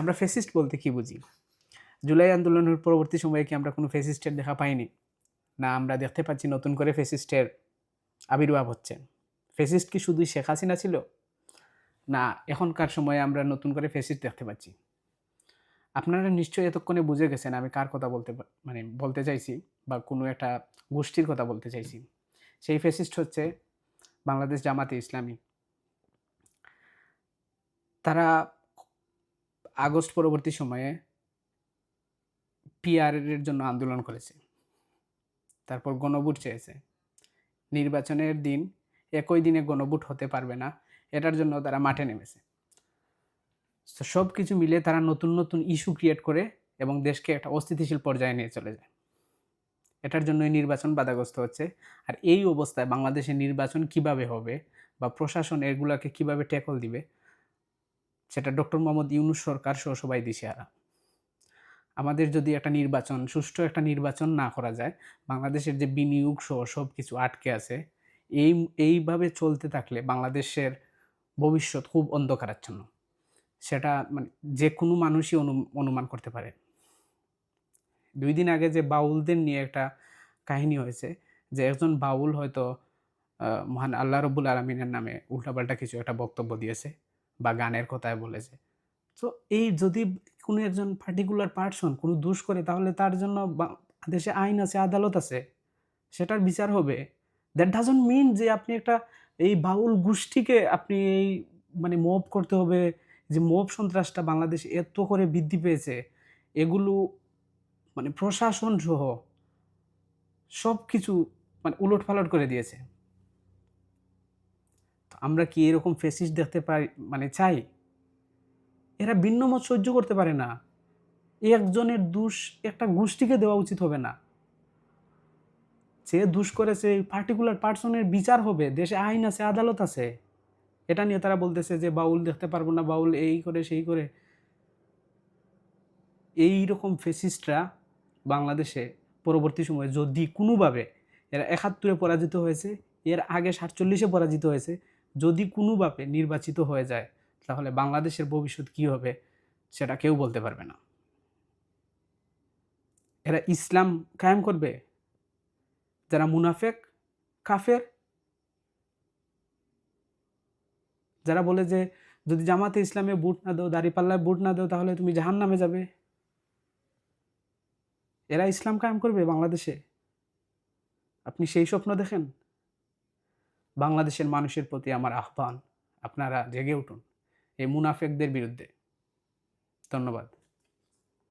আমরা ফেসিস্ট বলতে কি বুঝি? জুলাই আন্দোলনের পরবর্তী সময়ে কি আমরা কোনো ফেসিস্টের দেখা পাইনি? না, আমরা দেখতে পাচ্ছি নতুন করে ফেসিস্টের আবির্ভাব হচ্ছে। ফেসিস্ট কি শুধুই শেখ হাসিনা ছিল? না, এখনকার সময়ে আমরা নতুন করে ফেসিস্ট দেখতে পাচ্ছি। আপনারা নিশ্চয়ই এতক্ষণে বুঝে গেছেন আমি কার কথা বলতে মানে বলতে চাইছি বা কোনো একটা গোষ্ঠীর কথা বলতে চাইছি। সেই ফেসিস্ট হচ্ছে বাংলাদেশ জামাতে ইসলামী। তারা আগস্ট পরবর্তী সময়ে পিআর এর জন্য আন্দোলন করেছে। তারপর গণভোট চেয়েছে। নির্বাচনের দিন একই দিনে গণভোট হতে পারবে না, এটার জন্য তারা মাঠে নেমেছে। তো সব কিছু মিলে তারা নতুন নতুন ইস্যু ক্রিয়েট করে এবং দেশকে একটা অস্থিতিশীল পর্যায়ে নিয়ে চলে যায়। এটার জন্যই নির্বাচন বাধাগ্রস্ত হচ্ছে। আর এই অবস্থায় বাংলাদেশের নির্বাচন কীভাবে হবে বা প্রশাসন এগুলাকে কীভাবে ট্যাকল দিবে সেটা ডক্টর মোহাম্মদ ইউনুস সরকার সহ সবাই দিশেহারা আমাদের যদি একটা নির্বাচন, সুষ্ঠু একটা নির্বাচন না করা যায়, বাংলাদেশের যে বিনিয়োগ সহ সব কিছু আটকে আছে, এই, এইভাবে চলতে থাকলে বাংলাদেশের ভবিষ্যৎ খুব অন্ধকারাচ্ছন্ন। সেটা মানে যে কোনো মানুষই অনু- অনুমান করতে পারে। দুই দিন আগে যে বাউলদের নিয়ে একটা কাহিনী হয়েছে, যে একজন বাউল হয়তো মহান আল্লাহ রব্বুল আলমিনের নামে উল্টাপাল্টা কিছু একটা বক্তব্য দিয়েছে। বা গানের কথায় বলেছে তো এই যদি কোনো একজন পার্টিকুলার পার্সন কোনো দোষ করে, তাহলে তার জন্য দেশে আইন আছে, আদালত আছে, সেটার বিচার হবে। দ্যাট ডাজন্ট মিন যে আপনি একটা এই বাউল গোষ্ঠীকে আপনি এই মানে মব করতে হবে, যে মব সন্ত্রাসটা বাংলাদেশে এত করে বৃদ্ধি পেয়েছে, এগুলো মানে প্রশাসন সহ সব কিছু মানে উলট পালট করে দিয়েছে। আমরা কি এরকম ফেসিস দেখতে পাই? মানে চাই? এরা ভিন্ন মত সহ্য করতে পারে না। একজনের দোষ একটা গোষ্ঠীকে দেওয়া উচিত হবে না। যে দোষ করেছে পার্টিকুলার পার্সনের বিচার হবে। দেশে আইন আছে, আদালত আছে। এটা নিয়ে তারা বলতেছে যে, বাউল দেখতে পারব না, বাউল এই করে, সেই করে। এই রকম ফেসিস্টরা বাংলাদেশে পরবর্তী সময়ে যদি কোনোভাবে এরা একাত্তরে পরাজিত হয়েছে, এর আগে সাতচল্লিশে পরাজিত হয়েছে যদি কোনোভাবে নির্বাচিত হয়ে যায়, তাহলে বাংলাদেশের ভবিষ্যৎ কী হবে সেটা কেউ বলতে পারবে না। এরা ইসলাম কায়েম করবে? যারা মুনাফেক, কাফের? যারা বলে যে, যদি জামাতে ইসলামে বুট না দাও দাঁড়িপাল্লায় বুট না দাও, তাহলে তুমি জাহান নামে যাবে? এরা ইসলাম কায়েম করবে বাংলাদেশে? আপনি সেই স্বপ্ন দেখেন? বাংলাদেশের মানুষের প্রতি আমার আহ্বান। আপনারা জেগে উঠুন এই মুনাফেকদের বিরুদ্ধে। ধন্যবাদ।